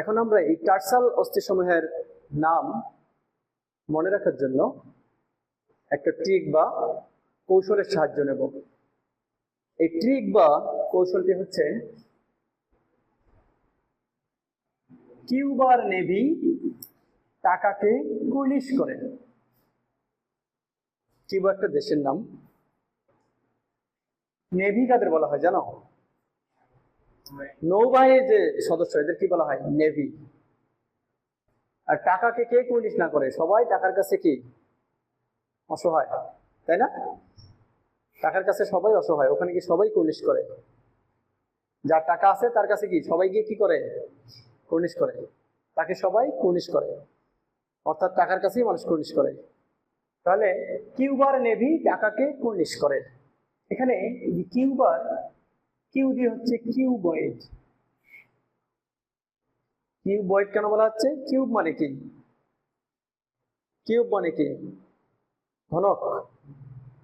এখন আমরা এই টার্সাল অস্থিসমূহের নাম মনে রাখার জন্য একটা ট্রিক বা কৌশলের সাহায্য নেব। এই ট্রিক বা কৌশলটি হচ্ছে কিউবার নেভি টাকাকে কুর্নিশ করে। কিউবা একটা দেশের নাম। নেভি কাদের বলা হয় জানো? নৌবাহিনীর যে সদস্য, এদের কি বলা হয়? নেভি আর টাকাকে কে কুর্নিশ না করে? সবাই টাকার কাছে কি? অসহায়, তাই না? টাকার কাছে সবাই অসহায়, ওখানে কি সবাই কুর্নিশ করে। যার টাকা আছে, তার কাছে কি? সবাই গিয়ে কি করে? কুর্নিশ করে। তাকে সবাই কুর্নিশ করে। অর্থাৎ টাকার কাছেই মানুষ কুর্নিশ করে। তাহলে কিউবার নেভি টাকাকে কুর্নিশ করে। এখানে কিউবার কিউ দিয়ে হচ্ছে কিউবয়েড কিউবয়েড কেন বলা হচ্ছে? কিউব মানে কি? কিউব মানে কি? ঘনক।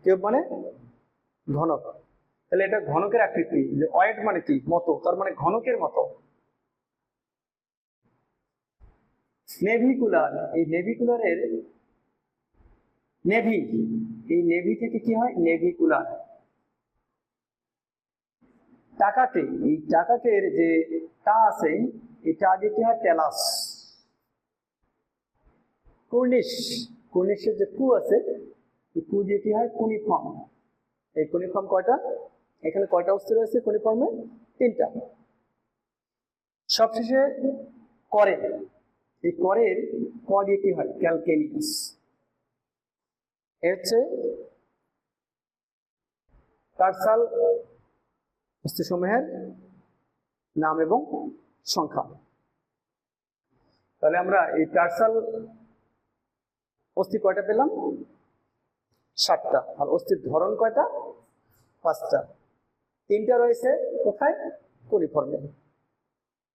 কিউব মানে ঘনক। তাহলে এটা ঘনকের আকৃতি। যে অয়েড মানে কি? মতো। তার মানে ঘনকের মতো। নেভিকুলার। এই নেভিকুলারের নেভি। এই নেভি থেকে কি হয়? নেভিকুলার। টাকাকে, এই টাকাকের যে টা আছে এটা আগে কি হয়? টেলাস কুর্নিশ। কুর্নিশের যে কু আছে, এই কু দিয়ে কি হয়? কুনিফর্ম। এই কুনিফর্ম কয়টা? এখানে কয়টা অস্থি রয়েছে কুনিফর্মে? তিনটা। সবশেষে করে। এই করের ক দিয়ে কি হয়? ক্যালকেনিয়াস। এর হচ্ছে টার্সাল অস্থিসমূহের নাম এবং সংখ্যা। তাহলে আমরা এই টার্সাল অস্থি কয়টা পেলাম? সাতটা। আর অস্থির ধরন কয়টা? পাঁচটা। তিনটা রয়েছে কোথায়? কলিফর্মে।